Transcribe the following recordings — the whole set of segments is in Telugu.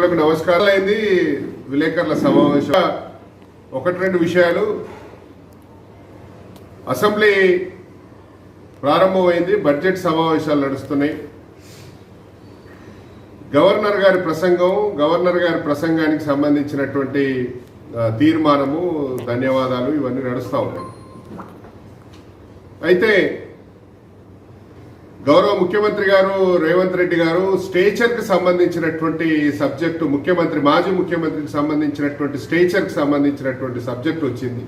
మిత్రులకు నమస్కారం. అయింది విలేకరుల సమావేశం. ఒకటి రెండు విషయాలు. అసెంబ్లీ ప్రారంభమైంది బడ్జెట్ సమావేశాలు నడుస్తున్నాయి. గవర్నర్ గారి ప్రసంగం గవర్నర్ గారి ప్రసంగానికి సంబంధించినటువంటి తీర్మానము ధన్యవాదాలు ఇవన్నీ నడుస్తూ ఉన్నాయి. అయితే గౌరవ ముఖ్యమంత్రి గారు రేవంత్ రెడ్డి గారు స్టేచర్కి సంబంధించినటువంటి సబ్జెక్టు ముఖ్యమంత్రి మాజీ ముఖ్యమంత్రికి సంబంధించినటువంటి స్టేచర్కి సంబంధించినటువంటి సబ్జెక్ట్ వచ్చింది.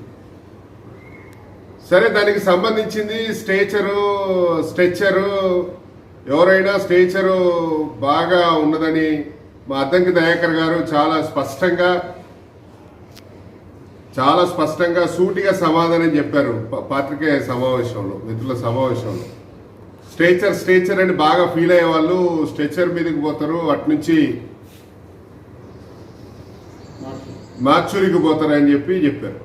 సరే దానికి సంబంధించింది స్టేచరు స్ట్రెచ్చరు ఎవరైనా స్టేచరు బాగా ఉన్నదని మా అద్దంకి దయాకర్ గారు చాలా స్పష్టంగా చాలా స్పష్టంగా సూటిగా సమాధానం చెప్పారు పాత్రికేయ సమావేశంలో మిత్రుల సమావేశంలో. స్ట్రేచర్ స్టేచర్ అని బాగా ఫీల్ అయ్యే వాళ్ళు స్ట్రెచర్ మీదకి పోతారు అటు నుంచి మార్చురికి పోతారు అని చెప్పి చెప్పారు.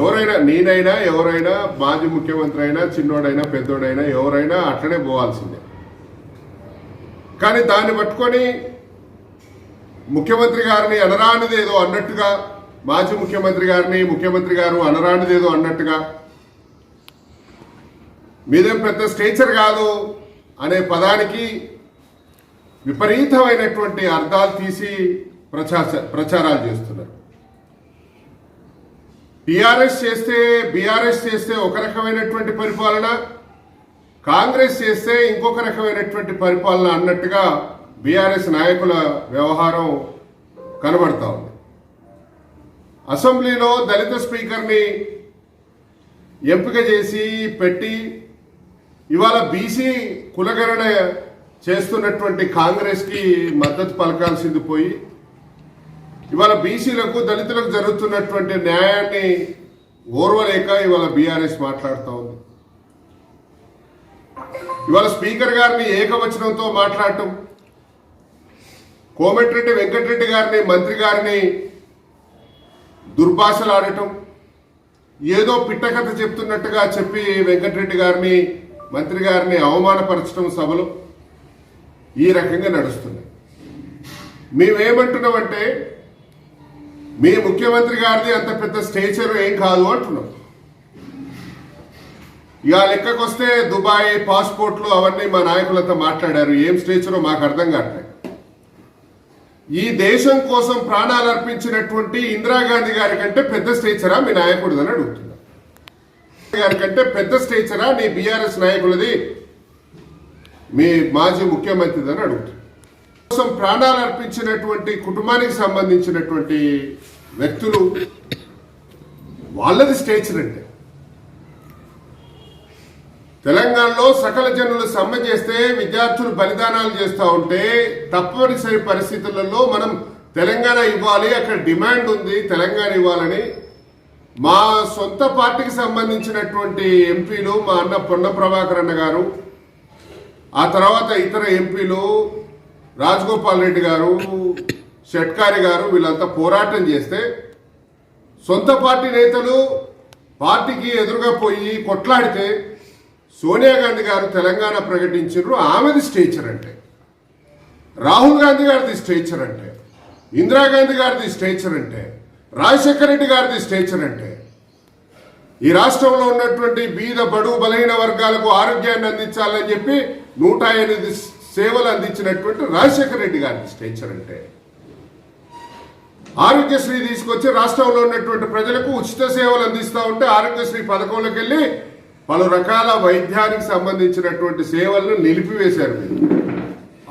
ఎవరైనా నేనైనా ఎవరైనా మాజీ ముఖ్యమంత్రి అయినా చిన్నోడైనా పెద్దోడైనా ఎవరైనా అట్లనే పోవాల్సిందే. కానీ దాన్ని పట్టుకొని ముఖ్యమంత్రి గారిని అనరానిదేదో అన్నట్టుగా మాజీ ముఖ్యమంత్రి గారిని ముఖ్యమంత్రి గారు అనరానిదేదో అన్నట్టుగా మీదేం పెద్ద స్టేచర్ కాదు అనే పదానికి విపరీతమైనటువంటి అర్థాలు తీసి ప్రచార ప్రచారాలు చేస్తున్నారు. టిఆర్ఎస్ చేస్తే బీఆర్ఎస్ చేస్తే ఒక రకమైనటువంటి పరిపాలన కాంగ్రెస్ చేస్తే ఇంకొక రకమైనటువంటి పరిపాలన అన్నట్టుగా బీఆర్ఎస్ నాయకుల వ్యవహారం కనబడతా ఉంది. అసెంబ్లీలో దళిత స్పీకర్ని ఎంపిక చేసి పెట్టి ఇవాళ బీసీ కులగణన చేస్తున్నటువంటి కాంగ్రెస్కి మద్దతు పలకాల్సింది పోయి ఇవాళ బీసీలకు దళితులకు జరుగుతున్నటువంటి న్యాయాన్ని ఓర్వలేక ఇవాళ బీఆర్ఎస్ మాట్లాడుతూ ఉంది. ఇవాళ స్పీకర్ గారిని ఏకవచనంతో మాట్లాడటం కోమటిరెడ్డి వెంకటరెడ్డి గారిని మంత్రి గారిని దుర్భాషలు ఆడటం ఏదో పిట్టకథ చెప్తున్నట్టుగా చెప్పి వెంకటరెడ్డి గారిని మంత్రి గారిని అవమానపరచడం సభలు ఈ రకంగా నడుస్తున్నాయి. మేమేమంటున్నామంటే మీ ముఖ్యమంత్రి గారిది అంత పెద్ద స్టేచర్ ఏం కాదు అంటున్నాం. ఇక లెక్కకొస్తే దుబాయ్ పాస్పోర్ట్లు అవన్నీ మా నాయకులతో మాట్లాడారు. ఏం స్టేచరో మాకు అర్థం కావట్లేదు. ఈ దేశం కోసం ప్రాణాలు అర్పించినటువంటి ఇందిరాగాంధీ గారి కంటే పెద్ద స్టేచరా మీ నాయకుడిదని అడుగుతున్నారు గారి కంటే పెద్ద స్టేచరా నీ బీఆర్ఎస్ నాయకులది? మీ మాజీ ముఖ్యమంత్రిదని అడుగుతుంది. కోసం ప్రాణాలు అర్పించినటువంటి కుటుంబానికి సంబంధించినటువంటి వ్యక్తులు వాళ్ళది స్టేచర్ అంటే. తెలంగాణలో సకల జనులు సమ్మె చేస్తే విద్యార్థులు బలిదానాలు చేస్తూ ఉంటే తప్పనిసరి పరిస్థితులలో మనం తెలంగాణ ఇవ్వాలి అక్కడ డిమాండ్ ఉంది తెలంగాణ ఇవ్వాలని మా సొంత పార్టీకి సంబంధించినటువంటి ఎంపీలు మా అన్న పొన్న ప్రభాకర్ అన్న గారు ఆ తర్వాత ఇతర ఎంపీలు రాజగోపాల్ రెడ్డి గారు షట్కారి గారు వీళ్ళంతా పోరాటం చేస్తే సొంత పార్టీ నేతలు పార్టీకి ఎదురుగా పోయి కొట్లాడితే సోనియా గాంధీ గారు తెలంగాణ ప్రకటించారు ఆమెది స్టేచర్ అంటే. రాహుల్ గాంధీ గారిది స్టేచర్ అంటే. ఇందిరాగాంధీ గారిది స్టేచర్ అంటే. రాజశేఖర రెడ్డి గారిది స్టేచర్ అంటే ఈ రాష్ట్రంలో ఉన్నటువంటి బీద బడు బలహీన వర్గాలకు ఆరోగ్యాన్ని అందించాలని చెప్పి నూట ఎనిమిది సేవలు అందించినటువంటి రాజశేఖర రెడ్డి గారిది స్టేచర్ అంటే. ఆరోగ్యశ్రీ తీసుకొచ్చి రాష్ట్రంలో ఉన్నటువంటి ప్రజలకు ఉచిత సేవలు అందిస్తూ ఉంటే ఆరోగ్యశ్రీ పథకంలోకి వెళ్ళి పలు రకాల వైద్యానికి సంబంధించినటువంటి సేవలను నిలిపివేశారు మీరు.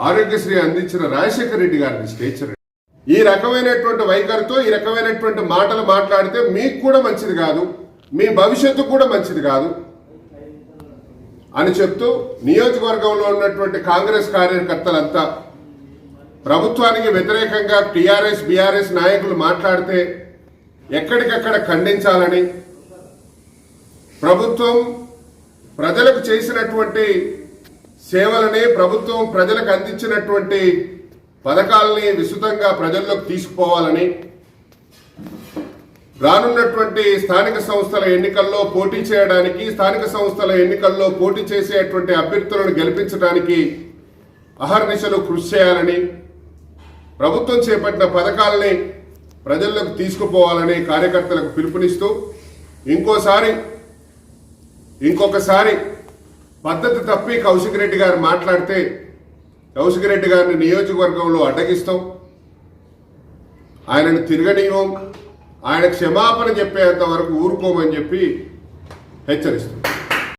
ఆరోగ్యశ్రీ అందించిన రాజశేఖర రెడ్డి గారిని స్టేచర్ ఈ రకమైనటువంటి వైఖరితో ఈ రకమైనటువంటి మాటలు మాట్లాడితే మీకు కూడా మంచిది కాదు మీ భవిష్యత్తు కూడా మంచిది కాదు అని చెప్తూ నియోజకవర్గంలో ఉన్నటువంటి కాంగ్రెస్ కార్యకర్తలంతా ప్రభుత్వానికి వ్యతిరేకంగా టీఆర్ఎస్ బీఆర్ఎస్ నాయకులు మాట్లాడితే ఎక్కడికక్కడ ఖండించాలని ప్రభుత్వం ప్రజలకు చేసినటువంటి సేవలని ప్రభుత్వం ప్రజలకు అందించినటువంటి పథకాలని విస్తృతంగా ప్రజల్లోకి తీసుకుపోవాలని రానున్నటువంటి స్థానిక సంస్థల ఎన్నికల్లో పోటీ చేయడానికి స్థానిక సంస్థల ఎన్నికల్లో పోటీ చేసేటువంటి అభ్యర్థులను గెలిపించడానికి అహర్నిశలు కృషి చేయాలని ప్రభుత్వం చేపట్టిన పథకాలని ప్రజల్లోకి తీసుకుపోవాలని కార్యకర్తలకు పిలుపునిస్తూ ఇంకోసారి ఇంకొకసారి పద్ధతి తప్పి కౌశిక్ రెడ్డి గారు మాట్లాడితే కౌశిక్ రెడ్డి గారిని నియోజకవర్గంలో అడ్డగిస్తాం. ఆయనను తిరగనీయం. ఆయన క్షమాపణ చెప్పేంత వరకు ఊరుకోమని చెప్పి హెచ్చరిస్తాం